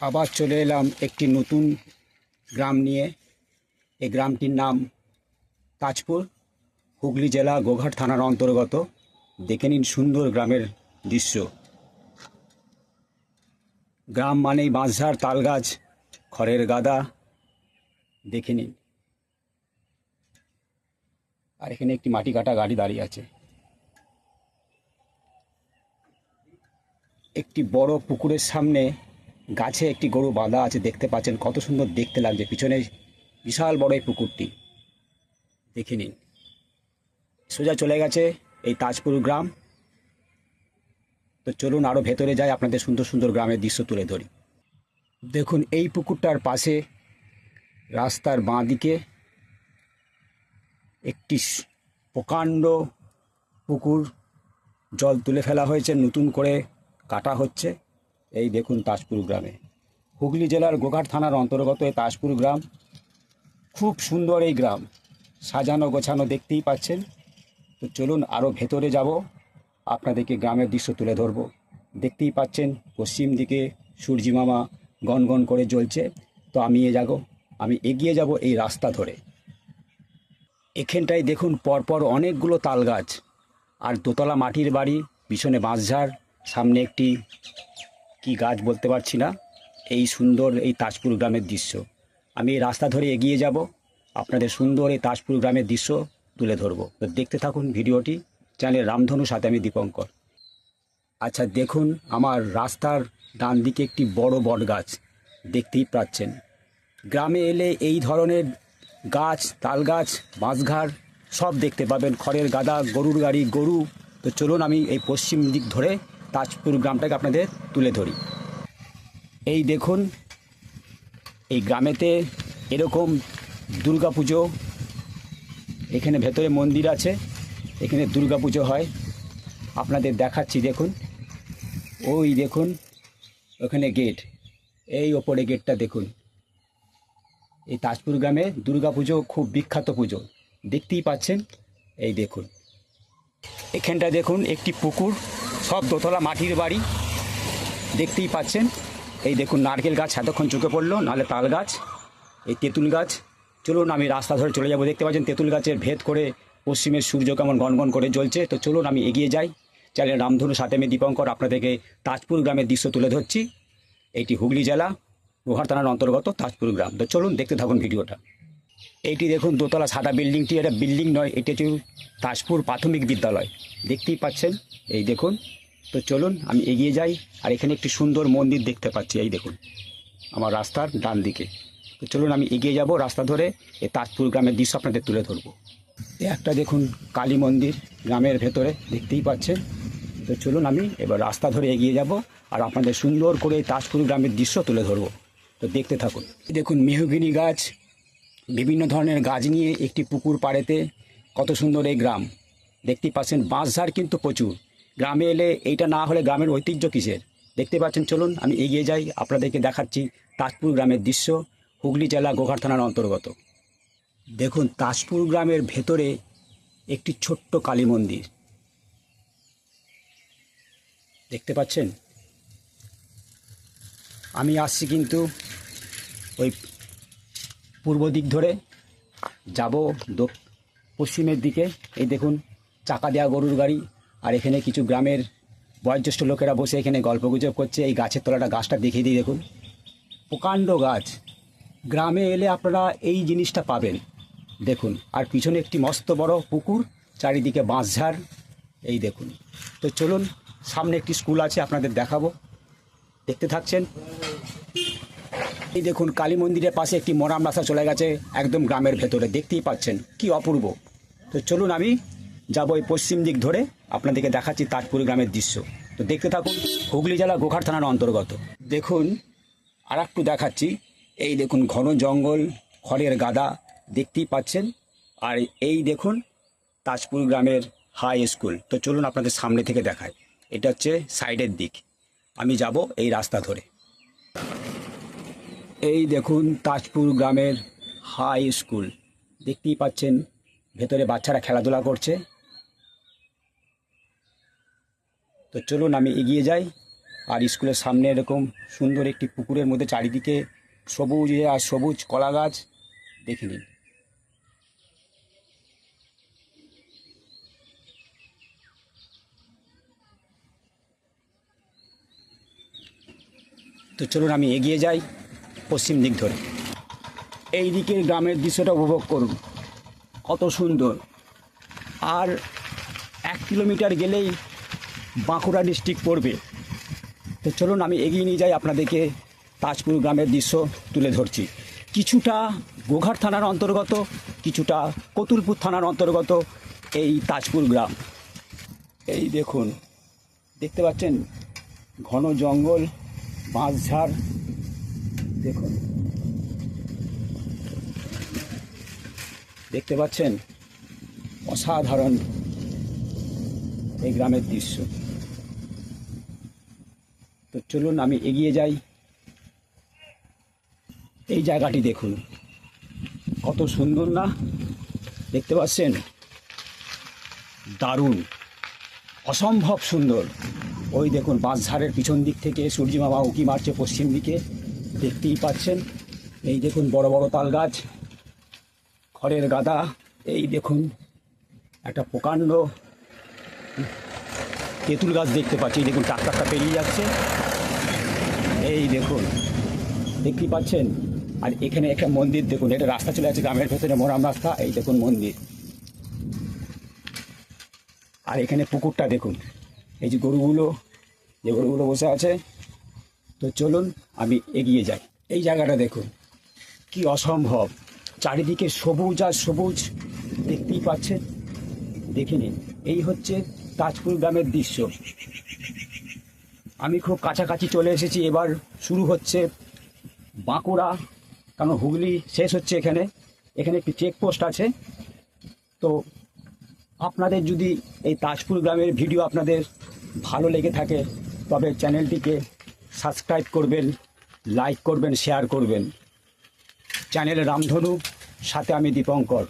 আবার চলে এলাম একটি নতুন গ্রাম নিয়ে। এই গ্রামটির নাম তাজপুর, হুগলি জেলা, গোঘাট থানার অন্তর্গত। দেখে নিন সুন্দর গ্রামের দৃশ্য। গ্রাম মানেই বাঁশঝাড়, তালগাছ, খড়ের গাদা। দেখে নিন। আর এখানে একটি মাটি কাটা গাড়ি দাঁড়িয়ে আছে। একটি বড় পুকুরের সামনে গাছে একটি গরু বাঁধা আছে, দেখতে পাচ্ছেন কত সুন্দর দেখতে লাগছে। পিছনে বিশাল বড় এই পুকুরটি। দেখে নিন। সোজা চলে গেছে এই তাজপুর গ্রাম। তো চলুন আরও ভেতরে যাই, আপনাদের সুন্দর সুন্দর গ্রামের দৃশ্য তুলে ধরি। দেখুন, এই পুকুরটার পাশে রাস্তার বাঁ দিকে একটি প্রকাণ্ড পুকুর। জল তুলে ফেলা হয়েছে, নতুন করে কাটা হচ্ছে। এই দেখুন তাজপুর গ্রামে। হুগলি জেলার গোঘাট থানার অন্তর্গত এই তাজপুর গ্রাম খুব সুন্দর এই গ্রাম। সাজানো গোছানো দেখতেই পাচ্ছেন। তো চলুন আরও ভেতরে যাব। আপনাদেরকে গ্রামের দৃশ্য তুলে ধরবো। দেখতেই পাচ্ছেন, পশ্চিম দিকে সূর্যি মামা গনগন করে জ্বলছে। তো আমি এ যাব, আমি এগিয়ে যাব এই রাস্তা ধরে। এখানটায় দেখুন পরপর অনেকগুলো তাল গাছ আর দোতলা মাটির বাড়ি, পিছনে বাঁশঝাড়, সামনে একটি কি গাছ বলতে পারছি না। এই সুন্দর এই তাজপুর গ্রামের দৃশ্য। আমি এই রাস্তা ধরে এগিয়ে যাব, আপনাদের সুন্দর এই তাজপুর গ্রামের দৃশ্য তুলে ধরবো। তো দেখতে থাকুন ভিডিওটি। চ্যানেল রামধনু সাথে আমি দীপঙ্কর। আচ্ছা দেখুন, আমার রাস্তার ডান দিকে একটি বড় বট গাছ দেখতেই পাচ্ছেন। গ্রামে এলে এই ধরনের গাছ তাল গাছ বাঁশঘাট সব দেখতে পাবেন। খড়ের গাদা, গরুর গাড়ি, গরু। তো চলুন আমি এই পশ্চিম দিক ধরে তাজপুর গ্রামটাকে আপনাদের তুলে ধরি। এই দেখুন, এই গ্রামেতে এরকম দুর্গা পুজো এখানে ভেতরে মন্দির আছে, এখানে দুর্গা পুজো হয়। আপনাদের দেখাচ্ছি, দেখুন। ওই দেখুন, ওখানে গেট। এই ওপরে গেটটা দেখুন। এই তাজপুর গ্রামে দুর্গা পুজো খুব বিখ্যাত পুজো। দেখতেই পাচ্ছেন? এই দেখুন। এখানটা দেখুন, একটি পুকুর। সব দোতলা মাটির বাড়ি। দেখতেই পাচ্ছেন, এই দেখুন নারকেল গাছ এতক্ষণ চোখে পড়ল, নাহলে তাল গাছ, এই তেঁতুল গাছ। চলুন, আমি রাস্তা ধরে চলে যাব, দেখতে পাচ্ছেন তেঁতুল গাছের ভেদ করে পশ্চিমের সূর্য কেমন গনগন করে জ্বলছে। তো চলুন, আমি এগিয়ে যাই। চ্যানেল রামধনু, সাথে আমি দীপঙ্কর, আপনাদেরকে তাজপুর গ্রামের দৃশ্য তুলে ধরছি। এটি হুগলি জেলা, লোহার থানার অন্তর্গত তাজপুর গ্রাম। তো চলুন, দেখতে থাকুন ভিডিওটা। এইটি দেখুন, দোতলা সাদা বিল্ডিংটি, এটা বিল্ডিং নয়, এটি হচ্ছে তাজপুর প্রাথমিক বিদ্যালয়। দেখতেই পাচ্ছেন? এই দেখুন, তো চলুন, আমি এগিয়ে যাই, আর এখানে একটি সুন্দর মন্দির দেখতে পাচ্ছি, এই দেখুন, আমার রাস্তার ডান দিকে। তো চলুন, আমি এগিয়ে যাব রাস্তা ধরে, এই তাজপুর গ্রামের দৃশ্য আপনাদের তুলে ধরবো। একটা দেখুন কালী মন্দির গ্রামের ভেতরে, দেখতেই পাচ্ছেন? তো চলুন, আমি এবার রাস্তা ধরে এগিয়ে যাব, আর আপনাদের সুন্দর করে এই তাজপুর গ্রামের দৃশ্য তুলে ধরবো। তো দেখতে থাকুন। দেখুন, মেহগিনি গাছ বিভিন্ন ধরনের গাছ নিয়ে একটি পুকুর পাড়েতে কত সুন্দর এই গ্রাম। দেখতেই পাচ্ছেন বাঁশঝাড় কিন্তু প্রচুর। গ্রামে এলে এইটা না হলে গ্রামের ঐতিহ্য কিসের? দেখতে পাচ্ছেন, চলুন আমি এগিয়ে যাই, আপনাদেরকে দেখাচ্ছি তাজপুর গ্রামের দৃশ্য, হুগলি জেলা গোঘাট থানার অন্তর্গত। দেখুন, তাজপুর গ্রামের ভেতরে একটি ছোট্ট কালী মন্দির। দেখতে পাচ্ছেন? আমি আসছি কিন্তু ওই পূর্ব দিক ধরে যাব পশ্চিমের দিকে। এই দেখুন চাকা দেওয়া গরুর গাড়ি, আর এখানে কিছু গ্রামের বয়োজ্যেষ্ঠ লোকেরা বসে এখানে গল্পগুজব করছে। এই গাছের তলাটা গাছটা দেখিয়ে দিই, দেখুন। প্রকাণ্ড গাছ। গ্রামে এলে আপনারা এই জিনিসটা পাবেন। দেখুন, আর পিছনে একটি মস্ত বড় পুকুর, চারিদিকে বাঁশঝাড়। এই দেখুন। তো চলুন, সামনে একটি স্কুল আছে, আপনাদের দেখাবো। দেখতে থাকছেন এই দেখুন, কালী মন্দিরের পাশে একটি মরাম রাস্তা চলে গেছে, একদম গ্রামের ভেতরে। দেখতেই পাচ্ছেন, কি অপূর্ব। তো চলুন আমি যাব এই পশ্চিম দিক ধরে, আপনাদেরকে দেখাচ্ছি তাজপুর গ্রামের দৃশ্য। তো দেখতে থাকুন, হুগলি জেলা গোঘাট থানার অন্তর্গত। দেখুন আর দেখাচ্ছি, এই দেখুন ঘন জঙ্গল, খড়ের গাদা, দেখতেই পাচ্ছেন। আর এই দেখুন, তাজপুর গ্রামের হাই স্কুল। তো চলুন আপনাদের সামনে থেকে দেখায় এটা হচ্ছে সাইডের দিক। আমি যাব এই রাস্তা ধরে। এই দেখুন তাজপুর গ্রামের হাই স্কুল দেখতেই পাচ্ছেন, ভেতরে বাচ্চারা খেলাধুলা করছে। তো চলুন আমি এগিয়ে যাই, আর স্কুলের সামনে এরকম সুন্দর একটি পুকুরের মধ্যে চারিদিকে সবুজ আর সবুজ কলা গাছ, দেখে নিন। তো চলুন আমি এগিয়ে যাই। পশ্চিম দিক ধরে। এই দিকের গ্রামের দৃশ্যটা উপভোগ করুন। কত সুন্দর। আর এক কিলোমিটার গেলেই বাঁকুড়া ডিস্ট্রিক্ট পড়বে। তো চলুন, আমি এগিয়ে নিয়ে যাই আপনাদেরকে তাজপুর গ্রামের দৃশ্য তুলে ধরছি। কিছুটা গোঘাট থানার অন্তর্গত, কিছুটা কতুলপুর থানার অন্তর্গত এই তাজপুর গ্রাম। এই দেখুন, দেখতে পাচ্ছেন ঘন জঙ্গল, বাঁশঝাড় দেখুন। দেখতে পাচ্ছেন? অসাধারণ এই গ্রামের দৃশ্য। তো চলুন, আমি এগিয়ে যাই। এই জায়গাটি দেখুন। কত সুন্দর না? দেখতে পাচ্ছেন? দারুণ। অসম্ভব সুন্দর। ওই দেখুন, বাঁশঝাড়ের পিছন দিক থেকে সূর্যি মামা উকি মারছে পশ্চিম দিকে। দেখতেই পাচ্ছেন। এই দেখুন বড় বড় তাল গাছ, খড়ের গাদা, এই দেখুন একটা প্রকাণ্ড তেঁতুল গাছ দেখতে পাচ্ছি। এই দেখুন ট্রাক্টরটা পেরিয়ে যাচ্ছে। এই দেখুন, দেখতেই পাচ্ছেন? আর এখানে একটা মন্দির, দেখুন, এটা রাস্তা চলে আছে গ্রামের ভেতরে, মোরাম রাস্তা, এই দেখুন মন্দির। আর এখানে পুকুরটা, দেখুন, এই যে গরুগুলো যে গরুগুলো বসে আছে তো চলুন আমি এগিয়ে যাই। এই জায়গাটা দেখুন, কি অসম্ভব। চারিদিকে সবুজ আর সবুজ, দেখতেই পাচ্ছেন? দেখে নিন, এই হচ্ছে তাজপুর গ্রামের দৃশ্য। আমি খুব কাছাকাছি চলে এসেছি, এবার শুরু হচ্ছে বাঁকুড়া কারণ হুগলি শেষ হচ্ছে এখানে। এখানে একটি চেকপোস্ট আছে। তো আপনাদের যদি এই তাজপুর গ্রামের ভিডিও আপনাদের ভালো লেগে থাকে, তবে চ্যানেলটিকে সাবস্ক্রাইব করবেন, লাইক করবেন, শেয়ার করবেন। চ্যানেল রামধনু, সাথে আমি দীপঙ্কর।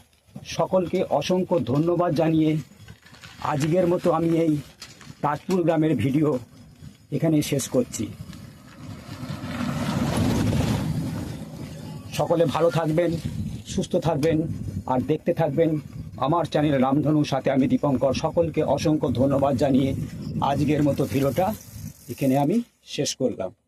সকলকে অসংখ্য ধন্যবাদ জানিয়ে আজকের মতো আমি এই তাজপুর গ্রামের ভিডিও এখানে শেষ করছি। সকলে ভালো থাকবেন, সুস্থ থাকবেন আর দেখতে থাকবেন আমার চ্যানেল রামধনু, সাথে আমি দীপঙ্কর। সকলকে অসংখ্য ধন্যবাদ জানিয়ে আজকের মতো ভিডিওটা এখানে আমি শেষ করলাম।